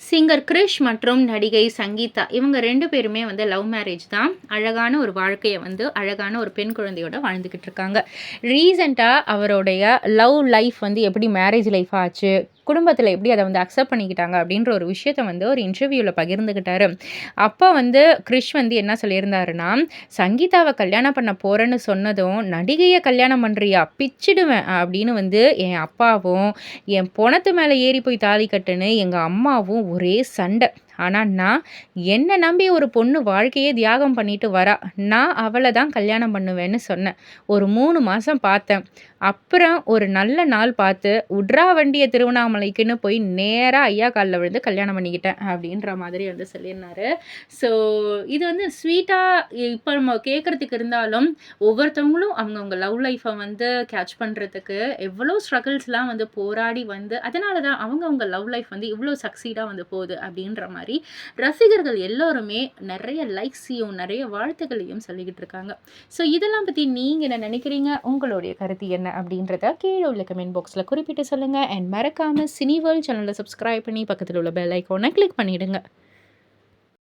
Singer Girish மற்றும் நடிகை சங்கீதா இவங்க ரெண்டு பேருமே வந்து லவ் மேரேஜ் தான். அழகான ஒரு வாழ்க்கையை வந்து அழகான ஒரு பெண் குழந்தையோட வாழ்ந்துக்கிட்டு இருக்காங்க. ரீசெண்டாக அவருடைய லவ் லைஃப் வந்து எப்படி மேரேஜ் லைஃப் ஆச்சு குடும்பத்தில் எப்படி அதை வந்து அக்செப்ட் பண்ணிக்கிட்டாங்க அப்படின்ற ஒரு விஷயத்த வந்து ஒரு இன்டர்வியூவில் பகிர்ந்துக்கிட்டாரு அப்போ வந்து கிறிஷ் வந்து என்ன சொல்லியிருந்தாருன்னா சங்கீதாவை கல்யாணம் பண்ண போகிறேன்னு சொன்னதும் நடிகையை கல்யாணம் பண்ணுறியா பிச்சிடுவேன் அப்படின்னு வந்து என் அப்பாவும் என் பொணத்து மேலே ஏறி போய் தாலி கட்டுன்னு எங்கள் அம்மாவும் ஒரே சண்டை. ஆனால் நான் என்னை நம்பி ஒரு பொண்ணு வாழ்க்கையே தியாகம் பண்ணிட்டு வரா. நான் அவளை தான் கல்யாணம் பண்ணுவேன்னு சொன்னேன். ஒரு மூணு மாதம் பார்த்தேன். அப்புறம் ஒரு நல்ல நாள் பார்த்து உட்ரா வண்டிய திருவண்ணாமலைக்குன்னு போய் நேராக ஐயா காலில் விழுந்து கல்யாணம் பண்ணிக்கிட்டேன் அப்படின்ற மாதிரி வந்து சொல்லியிருந்தாரு. ஸோ இது வந்து ஸ்வீட்டாக இப்போ நம்ம கேட்குறதுக்கு இருந்தாலும் ஒவ்வொருத்தவங்களும் அவங்கவுங்க லவ் லைஃப்பை வந்து கேட்ச் பண்ணுறதுக்கு எவ்வளோ ஸ்ட்ரகிள்ஸ்லாம் வந்து போராடி வந்து அதனால தான் அவங்கவுங்க லவ் லைஃப் வந்து இவ்வளோ சக்சீடாக வந்து போகுது அப்படின்ற மாதிரி மாதிரி ரசிகர்கள் எல்லோருமே நிறைய லைக்ஸையும் நிறைய வாழ்த்துக்களையும் சொல்லிக்கிட்டு இருக்காங்க. ஸோ இதெல்லாம் பற்றி நீங்கள் என்ன நினைக்கிறீங்க? உங்களுடைய கருத்து என்ன அப்படின்றத கீழே உள்ள கமெண்ட் பாக்ஸில் குறிப்பிட்டு சொல்லுங்கள் அண்ட் மறக்காமல் சினி வேர்ல்ட் சேனலில் சப்ஸ்கிரைப் பண்ணி பக்கத்தில் உள்ள பெல் ஐக்கோனை கிளிக் பண்ணிவிடுங்க